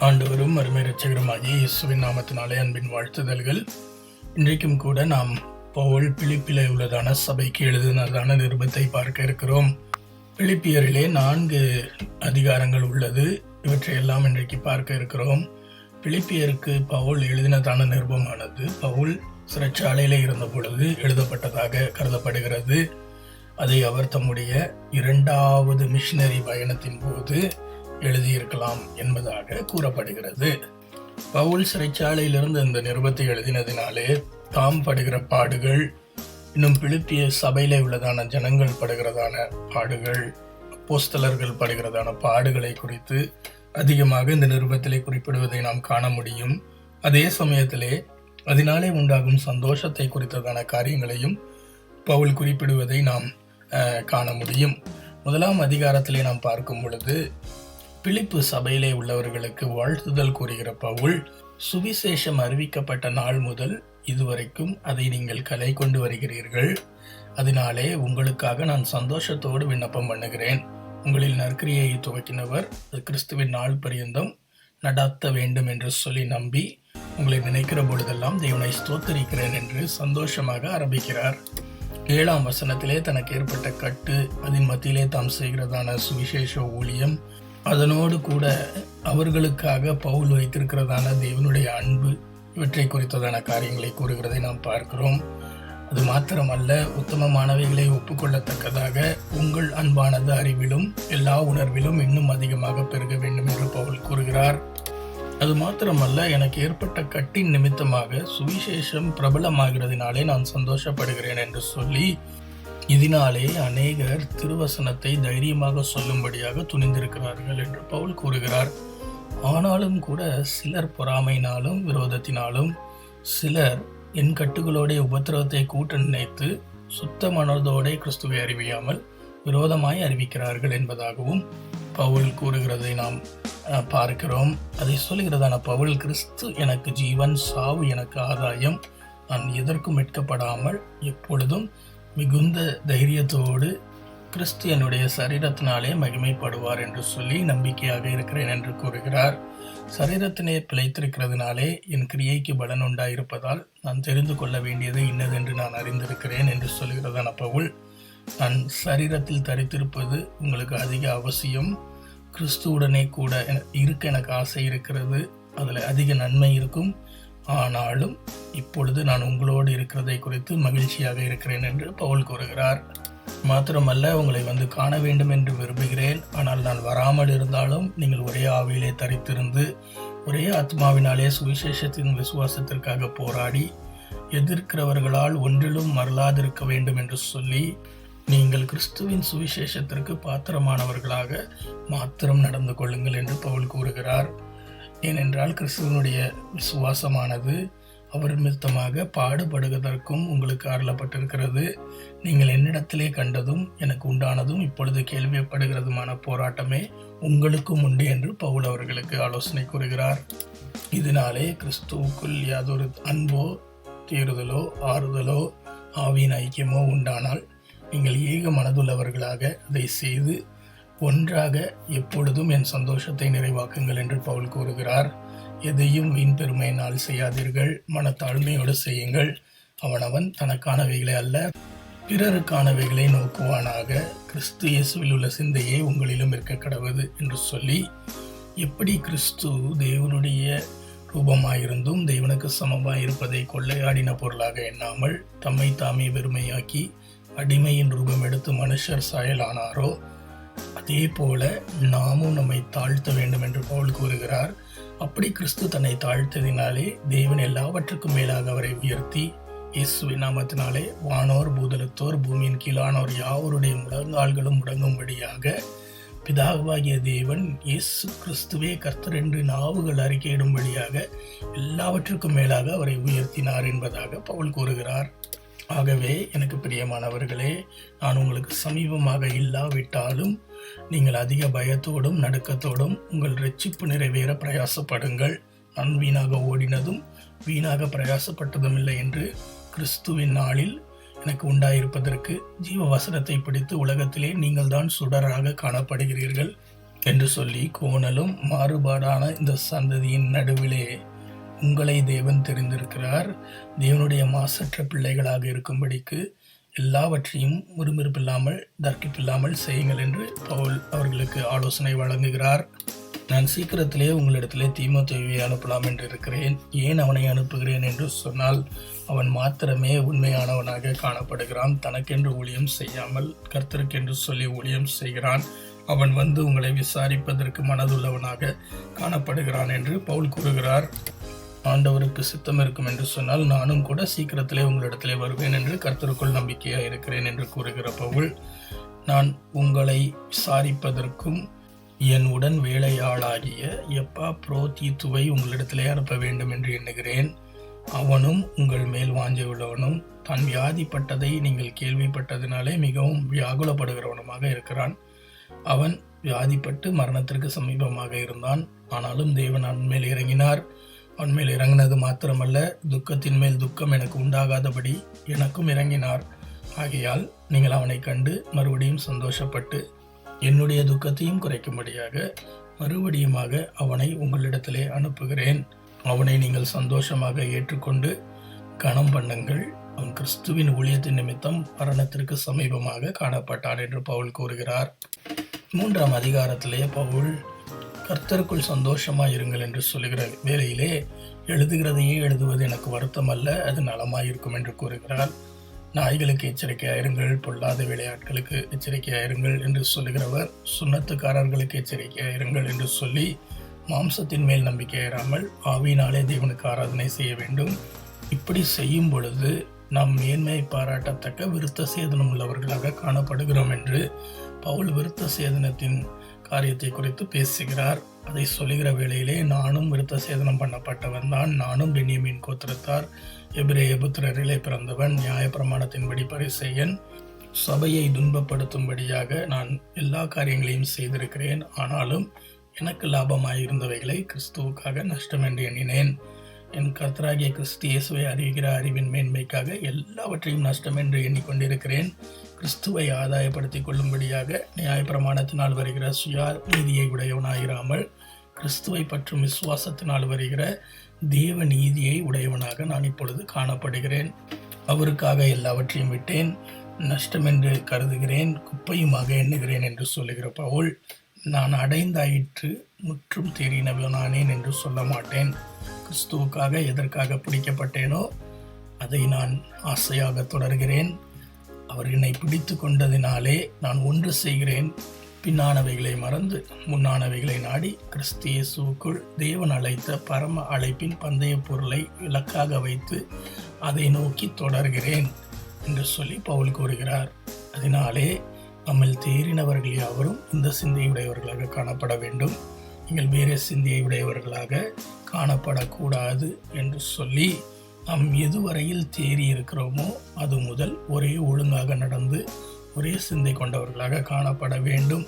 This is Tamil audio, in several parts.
ஆண்டவரும் அருமை ரட்சகருமாகிய இயேசுவின் நாமத்தினாலே அன்பின் வாழ்த்துதல்கள். இன்றைக்கும் கூட நாம் பவுல் பிலிப்பிலே உள்ளதான சபைக்கு எழுதினதான நிருபத்தை பார்க்க இருக்கிறோம். பிலிப்பியரிலே நான்கு அதிகாரங்கள் உள்ளது. இவற்றையெல்லாம் இன்றைக்கு பார்க்க இருக்கிறோம். பிலிப்பியருக்கு பவுல் எழுதினதான நிருபமானது. பவுல் சிறைச்சாலையில் இருந்த பொழுது எழுதப்பட்டதாக கருதப்படுகிறது. அதை அவர் தம்முடைய இரண்டாவது மிஷினரி பயணத்தின் போது எழுதியிருக்கலாம் என்பதாக கூறப்படுகிறது. பவுல் சிறைச்சாலையிலிருந்து இந்த நிருபத்தை எழுதினதினாலே தாம் படுகிற பாடுகள் இன்னும் பிலிப்பிய சபையிலே உள்ளதான ஜனங்கள் படுகிறதான பாடுகள் போஸ்தலர்கள் படுகிறதான பாடுகளை குறித்து அதிகமாக இந்த நிருபத்திலே குறிப்பிடுவதை நாம் காண முடியும். அதே சமயத்திலே அதனாலே உண்டாகும் சந்தோஷத்தை குறித்ததான காரியங்களையும் பவுல் குறிப்பிடுவதை நாம் காண முடியும். முதலாம் அதிகாரத்திலே நாம் பார்க்கும் பொழுது பிலிப்பு சபையிலே உள்ளவர்களுக்கு வாழ்த்துதல் கூறுகிற பவுல் சுவிசேஷம் அறிவிக்கப்பட்ட நாள் முதல் இதுவரைக்கும் அதை நீங்கள் கலை கொண்டு வருகிறீர்கள். அதனாலே உங்களுக்காக நான் சந்தோஷத்தோடு விண்ணப்பம் பண்ணுகிறேன். உங்களில் நற்கிரியை துவக்கினவர் கிறிஸ்துவின் நாள் பரியந்தம் நடாத்த வேண்டும் என்று சொல்லி நம்பி உங்களை நினைக்கிற பொழுதெல்லாம் தேவனை ஸ்தோத்தரிக்கிறேன் என்று சந்தோஷமாக ஆரம்பிக்கிறார். ஏழாம் வசனத்திலே தனக்கு ஏற்பட்ட கட்டு அதன் மத்தியிலே தாம் செய்கிறதான சுவிசேஷ ஊழியம் அதனோடு கூட அவர்களுக்காக பவுல் வைத்திருக்கிறதான தேவனுடைய அன்பு இவற்றை குறித்ததான காரியங்களை கூறுகிறதை நாம் பார்க்கிறோம். அது மாத்திரமல்ல உத்தமமானவைகளை ஒப்புக்கொள்ளத்தக்கதாக உங்கள் அன்பானது அறிவிலும் எல்லா உணர்விலும் இன்னும் அதிகமாக பெருக வேண்டும் என்று பவுல் கூறுகிறார். அது மாத்திரமல்ல எனக்கு ஏற்பட்ட கட்டின் நிமித்தமாக சுவிசேஷம் பிரபலமாகிறதுனாலே நான் சந்தோஷப்படுகிறேன் என்று சொல்லி இதனாலே அநேகர் திருவசனத்தை தைரியமாக சொல்லும்படியாக துணிந்திருக்கிறார்கள் என்று பவுல் கூறுகிறார். ஆனாலும் கூட சிலர் பொறாமையினாலும் விரோதத்தினாலும் சிலர் என் கட்டுகளோடைய உபத்திரவத்தை கூட்ட நினைத்து சுத்த மனதோடே கிறிஸ்துவை அறிவியாமல் விரோதமாய் அறிவிக்கிறார்கள் என்பதாகவும் பவுல் கூறுகிறதை நாம் பார்க்கிறோம். அதை சொல்லுகிறதான பவுல் கிறிஸ்து எனக்கு ஜீவன் சாவு எனக்கு ஆதாயம். நான் எதற்கும் மீட்கப்படாமல் எப்பொழுதும் மிகுந்த தைரியத்தோடு கிறிஸ்து என்னுடைய சரீரத்தினாலே மகிமைப்படுவார் என்று சொல்லி நம்பிக்கையாக இருக்கிறேன் என்று கூறுகிறார். சரீரத்தினே பிழைத்திருக்கிறதுனாலே என் கிரியைக்கு பலன் உண்டாயிருப்பதால் நான் தெரிந்து கொள்ள வேண்டியது இன்னதென்று நான் அறிந்திருக்கிறேன் என்று சொல்கிறதான பவுல் நான் சரீரத்தில் தரித்திருப்பது உங்களுக்கு அதிக அவசியம். கிறிஸ்துவுடனே கூட இருக்க எனக்கு ஆசை இருக்கிறது. அதில் அதிக நன்மை இருக்கும். ஆனாலும் இப்பொழுது நான் உங்களோடு இருக்கிறதை குறித்து மகிழ்ச்சியாக இருக்கிறேன் என்று பவுல் கூறுகிறார். மாத்திரமல்ல உங்களை வந்து காண வேண்டும் என்று விரும்புகிறேன். ஆனால் நான் வராமல் இருந்தாலும் நீங்கள் ஒரே ஆவியிலே தரித்திருந்து ஒரே ஆத்மாவினாலே சுவிசேஷத்தின் விசுவாசத்திற்காக போராடி எதிர்க்கிறவர்களால் ஒன்றிலும் மறலாதிருக்க வேண்டும் என்று சொல்லி நீங்கள் கிறிஸ்துவின் சுவிசேஷத்திற்கு பாத்திரமானவர்களாக மாத்திரம் நடந்து கொள்ளுங்கள் என்று பவுல் கூறுகிறார். ஏனென்றால் கிறிஸ்துவனுடைய விசுவாசமானது அவர் நிமித்தமாக பாடுபடுவதற்கும் உங்களுக்கு அருளப்பட்டிருக்கிறது. நீங்கள் என்னிடத்திலே கண்டதும் எனக்கு உண்டானதும் இப்பொழுது கேள்விப்படுகிறதுமான போராட்டமே உங்களுக்கும் உண்டு என்று பவுல் அவர்களுக்கு ஆலோசனை கூறுகிறார். இதனாலே கிறிஸ்துவுக்குள் யாதொரு அன்போ தேறுதலோ ஆறுதலோ ஆவியின் ஐக்கியமோ உண்டானால் நீங்கள் ஏக மனதுள்ளவர்களாக அதை செய்து ஒன்றாக எப்பொழுதும் என் சந்தோஷத்தை நிறைவாக்குங்கள் என்று பவுல் கூறுகிறார். எதையும் வீண் பெருமையினால் செய்யாதீர்கள். மனத்தாழ்மையோடு செய்யுங்கள். அவனவன் தனக்கானவைகளை அல்ல பிறருக்கானவைகளை நோக்குவானாக. கிறிஸ்து இயேசுவில் உள்ள சிந்தையே உங்களிலும் இருக்க கடவுது என்று சொல்லி எப்படி கிறிஸ்து தேவனுடைய ரூபமாயிருந்தும் தேவனுக்கு சமமாக இருப்பதை கொள்ளையாடின பொருளாக எண்ணாமல் தம்மை தாமே வெறுமையாக்கி அடிமையின் ரூபம் எடுத்து மனுஷர் சாயலானாரோ அதே போல நாமும் நம்மை தாழ்த்த வேண்டும் என்று பவுல் கூறுகிறார். அப்படி கிறிஸ்து தன்னை தாழ்த்ததினாலே தேவன் எல்லாவற்றுக்கும் மேலாக அவரை உயர்த்தி இயேசுவின் நாமத்தினாலே வானோர் பூதலத்தோர் பூமியின் கீழானோர் யாவருடைய முடங்கால்களும் முடங்கும்படியாக பிதாவாகிய தேவன் இயேசு கிறிஸ்துவே கர்த்தர் என்று நாவுகள் அறிக்கையிடும்படியாக எல்லாவற்றுக்கும் மேலாக அவரை உயர்த்தினார் என்பதாக பவுல் கூறுகிறார். ஆகவே எனக்கு பிரியமானவர்களே நான் உங்களுக்கு சமீபமாக இல்லாவிட்டாலும் நீங்கள் அதிக பயத்தோடும் நடுக்கத்தோடும் உங்கள் ரட்சிப்பு நிறைவேற பிரயாசப்படுங்கள். நான் வீணாக ஓடினதும் வீணாக பிரயாசப்பட்டதும் இல்லை என்று கிறிஸ்துவின் நாளில் எனக்கு உண்டாயிருப்பதற்கு ஜீவ வசனத்தை பிடித்து உலகத்திலே நீங்கள் தான் சுடராக காணப்படுகிறீர்கள் என்று சொல்லி கோணலும் மாறுபாடான இந்த சந்ததியின் நடுவிலே உங்களை தேவன் தெரிந்திருக்கிறார். தேவனுடைய மாசற்ற பிள்ளைகளாக இருக்கும்படிக்கு எல்லாவற்றையும் முறுமுறுப்பில்லாமல் தர்க்கிப்பில்லாமல் செய்யுங்கள் என்று பவுல் அவர்களுக்கு ஆலோசனை வழங்குகிறார். நான் சீக்கிரத்திலே உங்களிடத்திலே தீமோத்தேவியை அனுப்பலாம் என்று இருக்கிறேன். ஏன் அவனை அனுப்புகிறேன் என்று சொன்னால் அவன் மாத்திரமே உண்மையானவனாக காணப்படுகிறான். தனக்கென்று ஊழியம் செய்யாமல் கர்த்தருக்கென்று சொல்லி ஊழியம் செய்கிறான். அவன் வந்து உங்களை விசாரிப்பதற்கு மனதுள்ளவனாக காணப்படுகிறான் என்று பவுல் கூறுகிறார். ஆண்டவருக்கு சித்தம் இருக்கும் என்று சொன்னால் நானும் கூட சீக்கிரத்திலே உங்களிடத்திலே வருவேன் என்று கர்த்தருக்குள் நம்பிக்கையாக இருக்கிறேன் என்று கூறுகிற பவுல் நான் உங்களை விசாரிப்பதற்கும் என் உடன் வேலையாளாகிய எப்பா புரோதீத்துவை உங்களிடத்திலே அனுப்ப வேண்டும் என்று எண்ணுகிறேன். அவனும் உங்கள் மேல் வாஞ்ச உள்ளவனும் தான் வியாதிப்பட்டதை நீங்கள் கேள்விப்பட்டதினாலே மிகவும் வியாகுலப்படுகிறவனுமாக இருக்கிறான். அவன் வியாதிப்பட்டு மரணத்திற்கு சமீபமாக இருந்தான். ஆனாலும் தேவன் அவன் மேல் இறங்கினார். உண்மையில் இறங்கினது மாத்திரமல்ல துக்கத்தின் மேல் துக்கம் எனக்கு உண்டாகாதபடி எனக்கும் இறங்கினார். ஆகையால் நீங்கள் அவனை கண்டு மறுபடியும் சந்தோஷப்பட்டு என்னுடைய துக்கத்தையும் குறைக்கும்படியாக மறுபடியுமாக அவனை உங்களிடத்திலே அனுப்புகிறேன். அவனை நீங்கள் சந்தோஷமாக ஏற்றுக்கொண்டு கனம் பண்ணுங்கள். அவன் கிறிஸ்துவின் ஊழியத்தின் நிமித்தம் மரணத்திற்கு சமீபமாக காணப்பட்டான் என்று பவுல் கூறுகிறார். மூன்றாம் அதிகாரத்திலே பவுல் கர்த்தருக்குள் சந்தோஷமாக இருங்கள் என்று சொல்லுகிற வேலையிலே எழுதுகிறதையே எழுதுவது எனக்கு வருத்தம் அல்ல அது நலமாயிருக்கும் என்று கூறுகிறார். நாய்களுக்கு எச்சரிக்கையாயிருங்கள் பொல்லாத விளையாட்களுக்கு எச்சரிக்கையாயிருங்கள் என்று சொல்லுகிறவர் சுண்ணத்துக்காரர்களுக்கு எச்சரிக்கையாயிருங்கள் என்று சொல்லி மாம்சத்தின் மேல் நம்பிக்கையிராமல் ஆவியினாலே தேவனுக்கு ஆராதனை செய்ய வேண்டும். இப்படி செய்யும் பொழுது நாம் மேன்மை பாராட்டத்தக்க விருத்த சேதனம் உள்ளவர்களாக காணப்படுகிறோம் என்று பவுல் விருத்த சேதனத்தின் காரியத்தை குறித்து பேசுகிறார். அதை சொல்லுகிற வேளையிலே நானும் விருத்த சேதனம் பண்ணப்பட்டவன் தான். நானும் பென்யமின் கோத்திரத்தார் எபிரேய புத்திரரிலே பிறந்தவன் நியாயப்பிரமாணத்தின்படி பரிசெயன். சபையை துன்பப்படுத்தும்படியாக நான் எல்லா காரியங்களையும் செய்திருக்கிறேன். ஆனாலும் எனக்கு லாபமாயிருந்தவைகளை கிறிஸ்துவுக்காக நஷ்டம் என்று எண்ணினேன். என் கர்த்தராகிய கிறிஸ்து இயேசுவை அறிவிக்கிற அறிவின் மேன்மைக்காக எல்லாவற்றையும் நஷ்டம் என்று எண்ணிக்கொண்டிருக்கிறேன். கிறிஸ்துவை ஆதாயப்படுத்திக் கொள்ளும்படியாக நியாயப்பிரமாணத்தினால் வருகிற சுயா நீதியை உடையவனாகிறாமல் கிறிஸ்துவை பற்றும் விசுவாசத்தினால் வருகிற தேவ நீதியை உடையவனாக நான் இப்பொழுது காணப்படுகிறேன். அவருக்காக எல்லாவற்றையும் விட்டேன். நஷ்டம் என்று கருதுகிறேன். குப்பையுமாக எண்ணுகிறேன் என்று சொல்லுகிற பவுல் நான் அடைந்தாயிற்று முற்றும் தேறினவனானேன் என்று சொல்ல மாட்டேன். கிறிஸ்துவுக்காக எதற்காக பிடிக்கப்பட்டேனோ அதை நான் ஆசையாக தொடர்கிறேன். அவர் என்னை பிடித்து கொண்டதினாலே நான் ஒன்று செய்கிறேன். பின்னானவைகளை மறந்து முன்னானவைகளை நாடி கிறிஸ்து இயேசுவுக்குள் தேவன் அழைத்த பரம அழைப்பின் பந்தய பொருளை இலக்காக வைத்து அதை நோக்கி தொடர்கிறேன் என்று சொல்லி பவுல் கூறுகிறார். அதனாலே நம்மில் தேறினவர்கள் யாவரும் இந்த சிந்தையுடையவர்களாக காணப்பட வேண்டும். நீங்கள் வேறு சிந்தையை உடையவர்களாக காணப்படக்கூடாது என்று சொல்லி நாம் எதுவரையில் தேறி இருக்கிறோமோ அது முதல் ஒரே ஒழுங்காக நடந்து ஒரே சிந்தை கொண்டவர்களாக காணப்பட வேண்டும்.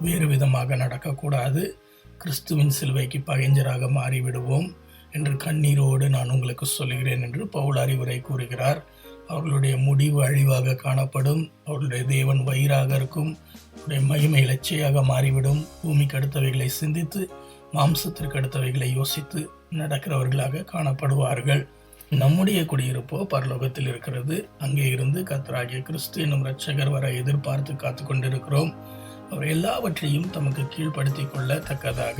வேறு விதமாக நடக்கக்கூடாது. கிறிஸ்துவின் சிலுவைக்கு பகைஞ்சராக மாறிவிடுவோம் என்று கண்ணீரோடு நான் உங்களுக்கு சொல்லுகிறேன் என்று பவுல் அறிவுரை கூறுகிறார். அவர்களுடைய முடிவு அழிவாக காணப்படும். அவர்களுடைய தேவன் வயிறாக இருக்கும். அவருடைய மகிமை இலச்சையாக மாறிவிடும். பூமிக்கு அடுத்தவைகளை சிந்தித்து மாம்சத்திற்கு அடுத்தவைகளை யோசித்து நடக்கிறவர்களாக காணப்படுவார்கள். நம்முடைய குடியிருப்போ பரலோகத்தில் இருக்கிறது. அங்கே இருந்து கத்தராகிய கிறிஸ்து என்னும் இரட்சகர் வர எதிர்பார்த்து காத்து கொண்டிருக்கிறோம். அவர் எல்லாவற்றையும் தமக்கு கீழ்ப்படுத்தி கொள்ள தக்கதாக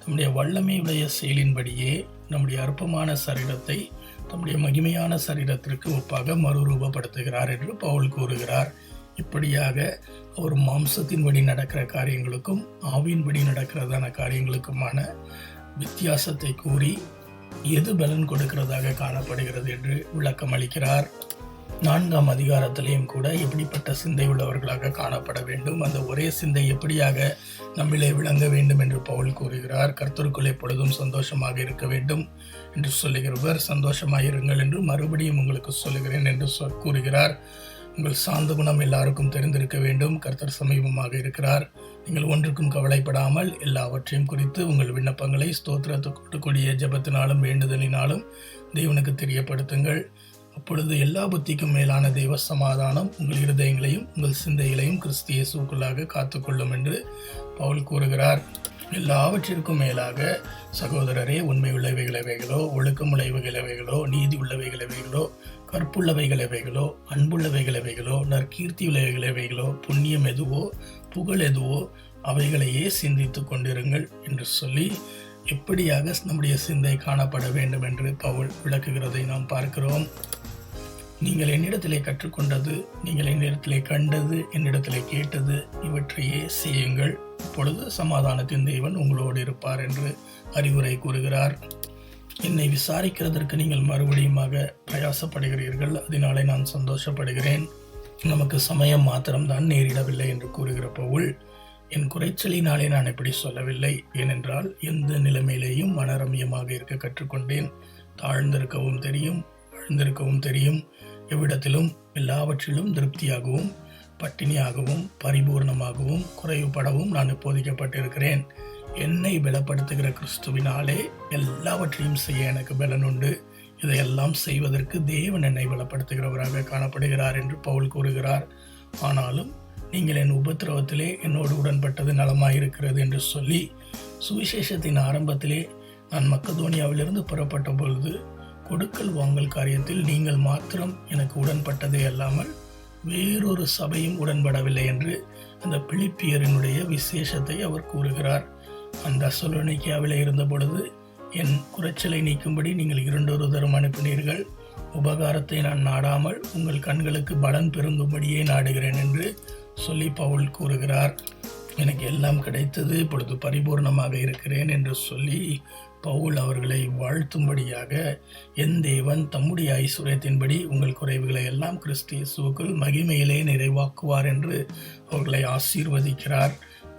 தம்முடைய வல்லமையுடைய செயலின்படியே நம்முடைய அற்பமான சரீரத்தை தம்முடைய மகிமையான சரீரத்திற்கு ஒப்பாக மறுரூபப்படுத்துகிறார் என்று பவுல் கூறுகிறார். இப்படியாக அவர் மாம்சத்தின்படி நடக்கிற காரியங்களுக்கும் ஆவியின்படி நடக்கிறதான காரியங்களுக்குமான வித்தியாசத்தை கூறி எது பலன் கொடுக்கிறதாக காணப்படுகிறது என்று விளக்கம் அளிக்கிறார். நான்காம் அதிகாரத்திலையும் கூட எப்படிப்பட்ட சிந்தை உள்ளவர்களாக காணப்பட வேண்டும். அந்த ஒரே சிந்தை எப்படியாக நம்மிலே விளங்க வேண்டும் என்று பவுல் கூறுகிறார். கர்த்தருக்குள் எப்பொழுதும் சந்தோஷமாக இருக்க வேண்டும் என்று சொல்லுகிறவர். சந்தோஷமாக இருங்கள் என்று மறுபடியும் உங்களுக்கு சொல்லுகிறேன் என்று சொ கூறுகிறார். உங்கள் சாந்த குணம் எல்லாருக்கும் தெரிந்திருக்க வேண்டும். கர்த்தர் சமீபமாக இருக்கிறார். நீங்கள் ஒன்றுக்கும் கவலைப்படாமல் எல்லாவற்றையும் குறித்து உங்கள் விண்ணப்பங்களை ஸ்தோத்திரத்துக்கூடிய ஜபத்தினாலும் வேண்டுதலினாலும் தேவனுக்கு தெரியப்படுத்துங்கள். அப்பொழுது எல்லா புத்திக்கும் மேலான தெய்வ சமாதானம் உங்கள் இருதயங்களையும் உங்கள் சிந்தைகளையும் கிறிஸ்து இயேசுக்குள்ளாக காத்துக்கொள்ளும் என்று பவுல் கூறுகிறார். எல்லாவற்றிற்கும் மேலாக சகோதரரே உண்மை உள்ளவைகளவைகளோ ஒழுக்கமுள்ளவைகளவைகளோ நீதி உள்ளவைகளவைகளோ கற்புள்ளவைகளவைகளோ அன்புள்ளவைகளவைகளோ நற்கீர்த்தி உள்ளவைகளவைகளோ புண்ணியம் எதுவோ புகழ் எதுவோ அவைகளையே சிந்தித்து கொண்டிருங்கள் என்று சொல்லி எப்படியாக நம்முடைய சிந்தை காணப்பட வேண்டும் என்று பவுல் விளக்குகிறதை நாம் பார்க்கிறோம். நீங்கள் என்னிடத்திலே கற்றுக்கொண்டது நீங்கள் என்னிடத்திலே கண்டது என்னிடத்திலே கேட்டது இவற்றையே செய்யுங்கள். இப்பொழுது சமாதானத்தின் தேவன் உங்களோடு இருப்பார் என்று அறிவுரை கூறுகிறார். என்னை விசாரிக்கிறதற்கு நீங்கள் மறுபடியுமாக பிரயாசப்படுகிறீர்கள் அதனாலே நான் சந்தோஷப்படுகிறேன். நமக்கு சமயம் மாத்திரம்தான் நேரிடவில்லை என்று கூறுகிற பவுல் என் குறைச்சலினாலே நான் இப்படி சொல்லவில்லை. ஏனென்றால் எந்த நிலைமையிலேயும் மனரமியமாக இருக்க கற்றுக்கொண்டேன். தாழ்ந்திருக்கவும் தெரியும் அழுந்திருக்கவும் தெரியும். எவ்விடத்திலும் எல்லாவற்றிலும் திருப்தியாகவும் பட்டினியாகவும் பரிபூர்ணமாகவும் குறைவுபடவும் நான் போதிக்கப்பட்டிருக்கிறேன். என்னை பலப்படுத்துகிற கிறிஸ்துவினாலே எல்லாவற்றையும் செய்ய எனக்கு பலன் உண்டு. இதையெல்லாம் செய்வதற்கு தேவன் என்னை பலப்படுத்துகிறவராக காணப்படுகிறார் என்று பவுல் கூறுகிறார். ஆனாலும் நீங்கள் என் உபத்திரவத்திலே என்னோடு உடன்பட்டது நலமாயிருக்கிறது என்று சொல்லி சுவிசேஷத்தின் ஆரம்பத்திலே நான் மக்கதோனியாவிலிருந்து புறப்பட்ட பொழுது கொடுக்கல் வாங்கல் காரியத்தில் நீங்கள் மாத்திரம் எனக்கு உடன்பட்டதே அல்லாமல் வேறொரு சபையும் உடன்படவில்லை என்று அந்த பிலிப்பியரினுடைய விசேஷத்தை அவர் கூறுகிறார். அந்த சொலோனிக்கியாவில் இருந்த பொழுது என் குறைச்சலை நீக்கும்படி நீங்கள் இரண்டொரு தரம் அனுப்பினீர்கள். உபகாரத்தை நான் நாடாமல் உங்கள் கண்களுக்கு பலன் பெருங்கும்படியே நாடுகிறேன் என்று சொல்லி பவுல் கூறுகிறார். எனக்கு எல்லாம் கிடைத்தது இப்பொழுது பரிபூர்ணமாக இருக்கிறேன் என்று சொல்லி பவுல் அவர்களை வாழ்த்தும்படியாக என் தேவன் தம்முடைய ஐஸ்வர்யத்தின்படி உங்கள் குறைவுகளை எல்லாம் கிறிஸ்து மகிமையிலே நிறைவாக்குவார் என்று அவர்களை ஆசீர்வதிக்கிறார்.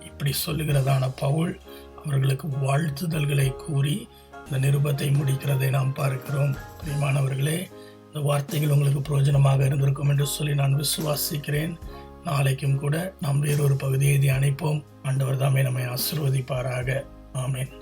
இப்படி சொல்லுகிறதான பவுல் அவர்களுக்கு வாழ்த்துதல்களை கூறி இந்த நிருபத்தை முடிக்கிறதை நாம் பார்க்கிறோம். பிரியமானவர்களே இந்த வார்த்தைகள் உங்களுக்கு பிரயோஜனமாக இருந்திருக்கும் என்று சொல்லி நான் விசுவாசிக்கிறேன். நாளைக்கும் கூட நாம் வேறொரு பகுதியை அணைப்போம் ஆண்டவர் தாமே நம்மை ஆசிர்வதிப்பாராக. ஆமேன்.